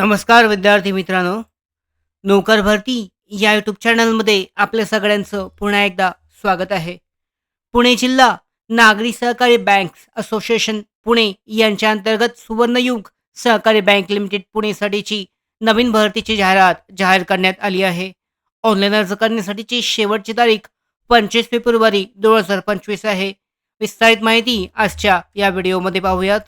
नमस्कार विद्यार्थी मित्रांनो. नोकर भरती या यूट्यूब चॅनलमध्ये आपल्या सगळ्यांचं पुन्हा एकदा स्वागत आहे. पुणे जिल्हा नागरी सहकारी बँक्स असोसिएशन पुणे यांच्या अंतर्गत सुवर्णयुग सहकारी बँक लिमिटेड पुणेसाठीची नवीन भरतीची जाहिरात जाहीर करण्यात आली आहे. ऑनलाईन अर्ज करण्यासाठीची शेवटची तारीख पंचवीस फेब्रुवारी दोन हजार पंचवीस आहे. विस्तारित माहिती आजच्या या व्हिडिओमध्ये पाहूयात.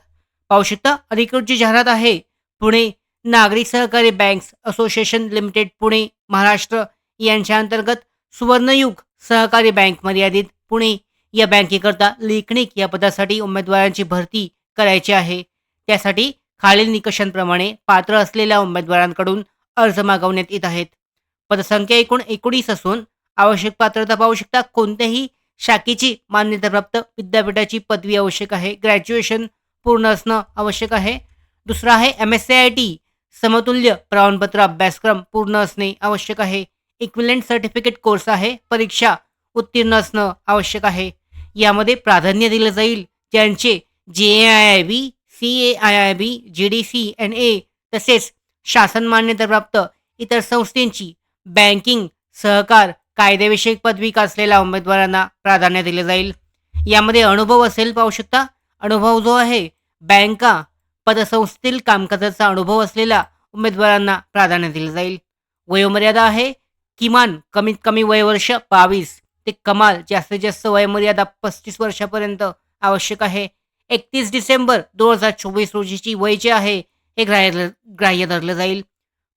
पाहू शकता अधिकृत जी जाहिरात आहे पुणे नागरी सहकारी banks association limited Pune Maharashtra यांच्या अंतर्गत सुवर्णयुग सहकारी बँक मर्यादित पुणे या बँकेकरता लेखणिक या पदासाठी उमेदवारांची भरती करायची आहे. त्यासाठी खालील निकषांप्रमाणे पात्र असलेल्या उमेदवारांकडून अर्ज मागवण्यात येत आहेत. पदसंख्या एकूण एकोणीस असून आवश्यक पात्रता पाहू शकता कोणत्याही शाखेची मान्यताप्राप्त विद्यापीठाची पदवी आवश्यक आहे. ग्रॅज्युएशन पूर्ण असणं आवश्यक आहे. दुसरं आहे M S C I T. समतुल्य प्रमाणपत्र अभ्यासक्रम पूर्ण असणे आवश्यक आहे. इक्विलेंट सर्टिफिकेट कोर्स आहे. परीक्षा उत्तीर्ण असणं आवश्यक आहे. यामध्ये प्राधान्य दिलं जाईल. ज्यांचे जे A I I B C A I I B G D C N A तसेच शासन मान्यताप्राप्त इतर संस्थेंची बँकिंग सहकार कायदेविषयक पदविका असलेल्या उमेदवारांना प्राधान्य दिले जाईल. यामध्ये अनुभव असेल पाहू शकता. अनुभव जो आहे बँका पतसंस्थेतील कामकाजाचा अनुभव असलेल्या उमेदवारांना प्राधान्य दिले जाईल. वयोमर्यादा आहे किमान कमीत कमी वयवर्ष बावीस ते कमाल जास्तीत जास्त वयमर्यादा पस्तीस वर्षापर्यंत आवश्यक आहे. एकतीस डिसेंबर दोन हजार चोवीस रोजीची वय जे आहे हे ग्राह्य ग्राह्य धरलं जाईल.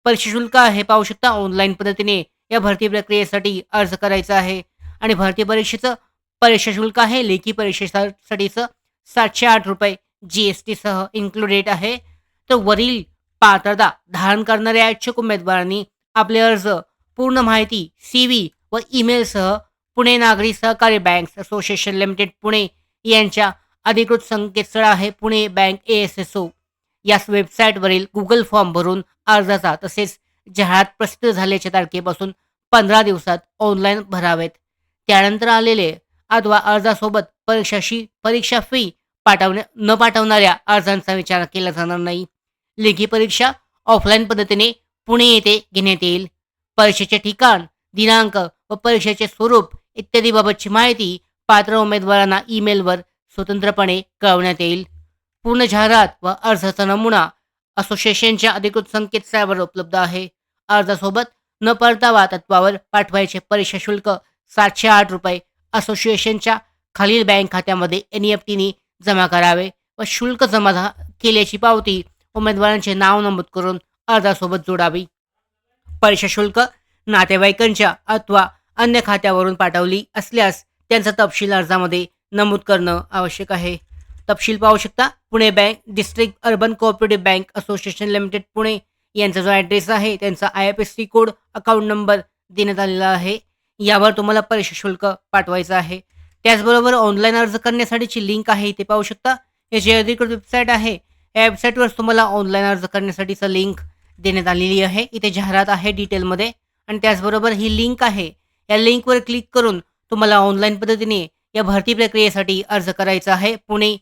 परीक्षा शुल्क आहे पाहू शकता ऑनलाईन पद्धतीने या भरती प्रक्रियेसाठी अर्ज करायचा आहे. आणि भरती परीक्षेचं परीक्षा शुल्क आहे लेखी परीक्षेसाठीचं सातशे आठ रुपये. जी एस टीसह इन्क्लुडेड आहे. तर वरील पात्रता धारण करणाऱ्या इच्छुक उमेदवारांनी आपले अर्ज पूर्ण माहिती सी व्ही व ईमेलसह पुणे नागरी सहकारी बँक्स असोसिएशन लिमिटेड पुणे यांच्या अधिकृत संकेतस्थळ आहे Pune bank A S S O या वेबसाईटवरील गुगल फॉर्म भरून अर्जाचा तसेच जाहिरात प्रसिद्ध झाल्याच्या तारखेपासून पंधरा दिवसात ऑनलाईन भरावेत. त्यानंतर आलेले अथवा अर्जासोबत परीक्षाशी परीक्षा फी पाठवण्या न पाठवणाऱ्या अर्जांचा विचार केला जाणार नाही. लेखी परीक्षा ऑफलाईन पद्धतीने पुणे येथे घेण्यात येईल. परीक्षेचे ठिकाण दिनांक व परीक्षेचे स्वरूप इत्यादी बाबतची माहिती पात्र उमेदवारांना ईमेलवर स्वतंत्रपणे कळवण्यात येईल. पूर्ण जाहिरात व अर्जाचा नमुना असोसिएशनच्या अधिकृत संकेतस्थळावर उपलब्ध आहे. अर्जासोबत न परतावा तत्वावर पाठवायचे परीक्षा शुल्क सातशे आठ रुपये असोसिएशनच्या खालील बँक खात्यामध्ये एन ई एफ टीने जमा करावे व शुल्क जमा केल्याची पावती उमेदवारांचे नाव नमूद करून अर्जासोबत जोडावी. परीक्षा शुल्क नातेवाईकांच्या अथवा अन्य खात्यावरून पाठवली असल्यास त्यांचा तपशील अर्जामध्ये नमूद करणं आवश्यक आहे. तपशील पाहू शकता Pune bank district urban cooperative bank association limited Pune यांचा जो ॲड्रेस आहे त्यांचा I F S C code account number देण्यात आलेला आहे. यावर तुम्हाला परीक्षा शुल्क पाठवायचं आहे. त्याचबरोबर ऑनलाईन अर्ज करण्यासाठीची लिंक आहे इथे पाहू शकता. हे जे अधिकृत वेबसाईट आहे. या वेबसाईटवर तुम्हाला ऑनलाईन अर्ज करण्यासाठीचं लिंक देण्यात आलेली आहे. इथे जाहिरात आहे डिटेलमध्ये आणि त्याचबरोबर ही लिंक आहे. या लिंकवर क्लिक करून तुम्हाला ऑनलाईन पद्धतीने या भरती प्रक्रियेसाठी अर्ज करायचा आहे. पुणे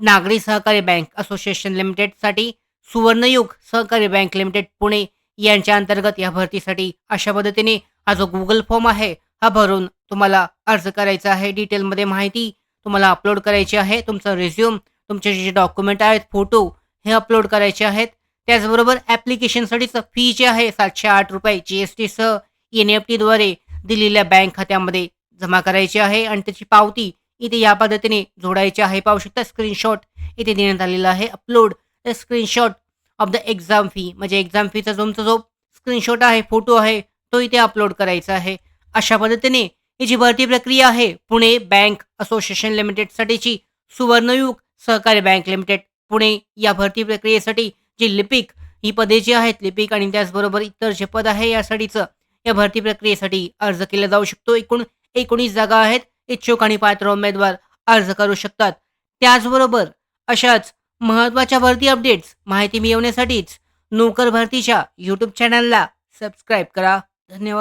नागरी सहकारी बँक असोसिएशन लिमिटेडसाठी सुवर्णयुग सहकारी बँक लिमिटेड पुणे यांच्या अंतर्गत या भरतीसाठी अशा पद्धतीने हा जो गुगल फॉर्म आहे हा भरून तुम्हाला अर्ज करायचा आहे डिटेलमध्ये माहिती तुम्हाला अपलोड करायची आहे तुमचं रिझ्यूम तुमचे जे डॉक्युमेंट आहेत फोटो हे अपलोड करायचे आहेत. त्याचबरोबर ॲप्लिकेशनसाठीचं फी जी आहे सातशे आठ रुपये जी एस टीसह एन एफ टीद्वारे दिलेल्या बँक खात्यामध्ये जमा करायची आहे आणि त्याची पावती इथे या पद्धतीने जोडायची आहे. पाहू शकता स्क्रीनशॉट इथे देण्यात आलेला आहे. Upload the screenshot of the exam fee म्हणजे एक्झाम फीचा तुमचा जो स्क्रीनशॉट आहे फोटो आहे तो इथे अपलोड करायचा आहे. अशा पद्धतीने ही जी भरती प्रक्रिया आहे पुणे बँक असोसिएशन लिमिटेडसाठीची सुवर्णयुग सहकारी बँक लिमिटेड पुणे या भरती प्रक्रियेसाठी जी लिपिक ही पदे जी आहेत लिपिक आणि त्याचबरोबर इतर जे पद आहे यासाठीचं या भरती प्रक्रियेसाठी अर्ज केला जाऊ शकतो. एकूण एकोणीस जागा आहेत इच्छुक आणि पात्र उमेदवार अर्ज करू शकतात. त्याचबरोबर अशाच महत्त्वाच्या भरती अपडेट्स माहिती मिळवण्यासाठीच नोकर भरतीच्या यूट्यूब चॅनलला सबस्क्राईब करा. धन्यवाद.